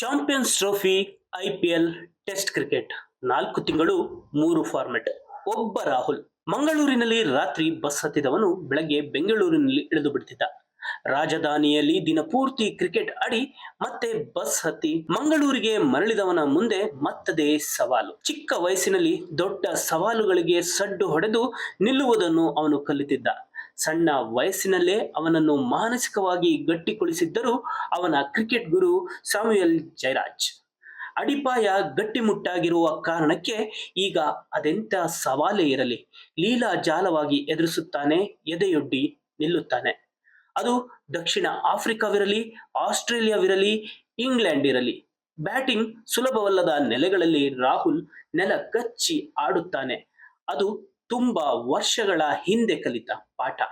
Champions trophy I P L test cricket. ನಾಲ್ಕು ತಿಂಗಳು, ಮೂರು ಫಾರ್ಮೆಟ್ ಒಬ್ಬ ರಾಹುಲ್ ಮಂಗಳೂರಿನಲ್ಲಿ ರಾತ್ರಿ ಬಸ್ ಹತ್ತಿದವನು ಬೆಳಗ್ಗೆ ಬೆಂಗಳೂರಿನಲ್ಲಿ ಇಳಿದು ಬಿಡ್ತಿದ್ದ. ರಾಜಧಾನಿಯಲ್ಲಿ ದಿನಪೂರ್ತಿ ಕ್ರಿಕೆಟ್ ಆಡಿ ಮತ್ತೆ ಬಸ್ ಹತ್ತಿ ಮಂಗಳೂರಿಗೆ ಮರಳಿದವನ ಮುಂದೆ ಮತ್ತದೇ ಸವಾಲು. ಚಿಕ್ಕ ವಯಸ್ಸಿನಲ್ಲಿ ದೊಡ್ಡ ಸವಾಲುಗಳಿಗೆ ಸಡ್ಡು ಹೊಡೆದು ನಿಲ್ಲುವುದನ್ನು ಅವನು ಕಲಿತಿದ್ದ. ಸಣ್ಣ ವಯಸ್ಸಿನಲ್ಲೇ ಅವನನ್ನು ಮಾನಸಿಕವಾಗಿ ಗಟ್ಟಿಗೊಳಿಸಿದ್ದರು ಅವನ ಕ್ರಿಕೆಟ್ ಗುರು ಸಾಮ್ಯುಯಲ್ ಜಯರಾಜ್. ಅಡಿಪಾಯ ಗಟ್ಟಿಮುಟ್ಟಾಗಿರುವ ಕಾರಣಕ್ಕೆ ಈಗ ಅದೆಂಥ ಸವಾಲೇ ಇರಲಿ. ಲೀಲಾ ಜಾಲವಾಗಿ ಎದುರಿಸುತ್ತಾನೆ, ಎದೆಯೊಡ್ಡಿ ನಿಲ್ಲುತ್ತಾನೆ. ಅದು ದಕ್ಷಿಣ ಆಫ್ರಿಕಾವಿರಲಿ, ಆಸ್ಟ್ರೇಲಿಯಾವಿರಲಿ ಇಂಗ್ಲೆಂಡ್ ಇರಲಿ ಬ್ಯಾಟಿಂಗ್ ಸುಲಭವಲ್ಲದ ನೆಲೆಗಳಲ್ಲಿ ರಾಹುಲ್ ನೆಲ ಕಚ್ಚಿ ಆಡುತ್ತಾನೆ. ಅದು ತುಂಬಾ ವರ್ಷಗಳ ಹಿಂದೆ ಕಲಿತ ಪಾಠ.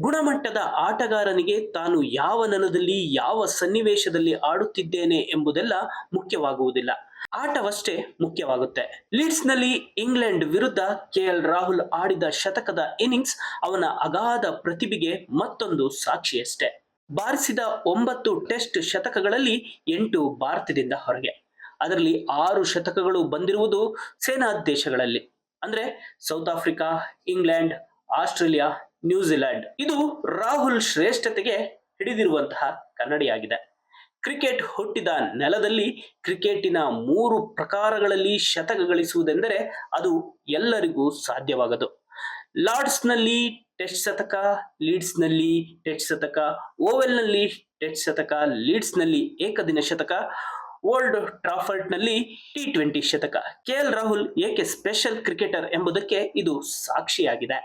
ಗುಣಮಟ್ಟದ ಆಟಗಾರನಿಗೆ ತಾನು ಯಾವ ನೆಲದಲ್ಲಿ, ಯಾವ ಸನ್ನಿವೇಶದಲ್ಲಿ ಆಡುತ್ತಿದ್ದೇನೆ ಎಂಬುದೆಲ್ಲ ಮುಖ್ಯವಾಗುವುದಿಲ್ಲ. ಆಟವಷ್ಟೇ ಮುಖ್ಯವಾಗುತ್ತೆ. ಲೀಡ್ಸ್ನಲ್ಲಿ ಇಂಗ್ಲೆಂಡ್ ವಿರುದ್ಧ ಕೆಎಲ್ ರಾಹುಲ್ ಆಡಿದ ಶತಕದ ಇನ್ನಿಂಗ್ಸ್ ಅವನ ಅಗಾಧ ಪ್ರತಿಭೆಗೆ ಮತ್ತೊಂದು ಸಾಕ್ಷಿಯಷ್ಟೇ. ಬಾರಿಸಿದ ಒಂಬತ್ತು ಟೆಸ್ಟ್ ಶತಕಗಳಲ್ಲಿ ಎಂಟು ಭಾರತದಿಂದ ಹೊರಗೆ. ಅದರಲ್ಲಿ ಆರು ಶತಕಗಳು ಬಂದಿರುವುದು ಸೇನಾ ದೇಶಗಳಲ್ಲಿ. ಅಂದ್ರೆ South Africa, England, Australia New Zealand ಇದು ರಾಹುಲ್ ಶ್ರೇಷ್ಠತೆಗೆ ಹಿಡಿದಿರುವಂತಹ ಕನ್ನಡಿಯಾಗಿದೆ. ಕ್ರಿಕೆಟ್ ಹುಟ್ಟಿದ ನೆಲದಲ್ಲಿ ಕ್ರಿಕೆಟಿನ ಮೂರು ಪ್ರಕಾರಗಳಲ್ಲಿ ಶತಕ ಗಳಿಸುವುದೆಂದರೆ ಅದು ಎಲ್ಲರಿಗೂ ಸಾಧ್ಯವಾಗದು. ಲಾರ್ಡ್ಸ್ನಲ್ಲಿ ಟೆಸ್ಟ್ ಶತಕ, ಲೀಡ್ಸ್ನಲ್ಲಿ ಟೆಸ್ಟ್ ಶತಕ, ಓವೆಲ್ನಲ್ಲಿ ಟೆಸ್ಟ್ ಶತಕ, ಲೀಡ್ಸ್ನಲ್ಲಿ ಏಕದಿನ ಶತಕ ಓಲ್ಡ್ ಟ್ರಾಫರ್ಟ್ನಲ್ಲಿ ಟಿ ಟ್ವೆಂಟಿ ಶತಕ. ಕೆ ಎಲ್ ರಾಹುಲ್ ಏಕೆ ಸ್ಪೆಷಲ್ ಕ್ರಿಕೆಟರ್ ಎಂಬುದಕ್ಕೆ ಇದು ಸಾಕ್ಷಿಯಾಗಿದೆ.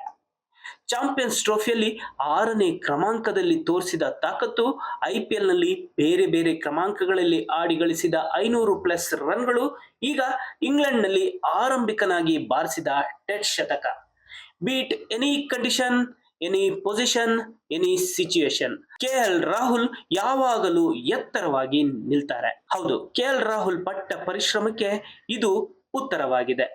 ಚಾಂಪಿಯನ್ಸ್ ಟ್ರೋಫಿಯಲ್ಲಿ ಆರನೇ ಕ್ರಮಾಂಕದಲ್ಲಿ ತೋರಿಸಿದ ತಾಕತ್ತು ಐ ಪಿ ಎಲ್ನಲ್ಲಿ ಬೇರೆ ಬೇರೆ ಕ್ರಮಾಂಕಗಳಲ್ಲಿ ಆಡಿ ಗಳಿಸಿದ ಐನೂರು ಪ್ಲಸ್ ರನ್ಗಳು ಈಗ ಇಂಗ್ಲೆಂಡ್ನಲ್ಲಿ ಆರಂಭಿಕನಾಗಿ ಬಾರಿಸಿದ ಟೆಟ್ ಶತಕ. Beat any condition any position any situation K L Rahul ಯಾವಾಗಲೂ ಎತ್ತರವಾಗಿ ನಿಲ್ತಾರೆ. ಹೌದು ಕೆ ಎಲ್ ರಾಹುಲ್ ಪಟ್ಟ ಪರಿಶ್ರಮಕ್ಕೆ ಇದು ಉತ್ತರವಾಗಿದೆ.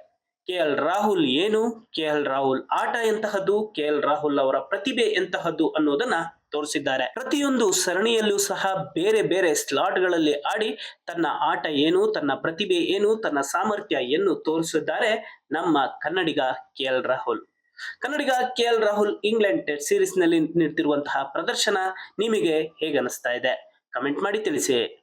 ಕೆ ಎಲ್ ರಾಹುಲ್ ಏನು? ಕೆ ಎಲ್ ರಾಹುಲ್ ಆಟ ಎಂತಹದ್ದು? ಕೆ ಎಲ್ ರಾಹುಲ್ ಅವರ ಪ್ರತಿಭೆ ಎಂತಹದ್ದು ಅನ್ನೋದನ್ನ ತೋರಿಸಿದ್ದಾರೆ. ಪ್ರತಿಯೊಂದು ಸರಣಿಯಲ್ಲೂ ಸಹ ಬೇರೆ ಬೇರೆ ಸ್ಲಾಟ್ಗಳಲ್ಲಿ ಆಡಿ ತನ್ನ ಆಟ ಏನು, ತನ್ನ ಪ್ರತಿಭೆ ಏನು, ತನ್ನ ಸಾಮರ್ಥ್ಯ ಏನು ತೋರಿಸಿದ್ದಾರೆ ನಮ್ಮ Kannadiga K L Rahul Kannadiga K L Rahul England test ಸೀರೀಸ್ನಲ್ಲಿ ನೀಡ್ತಿರುವಂತಹ ಪ್ರದರ್ಶನ ನಿಮಗೆ ಹೇಗೆ ಅನಿಸ್ತಾ ಇದೆ? ಕಮೆಂಟ್ ಮಾಡಿ ತಿಳಿಸಿ.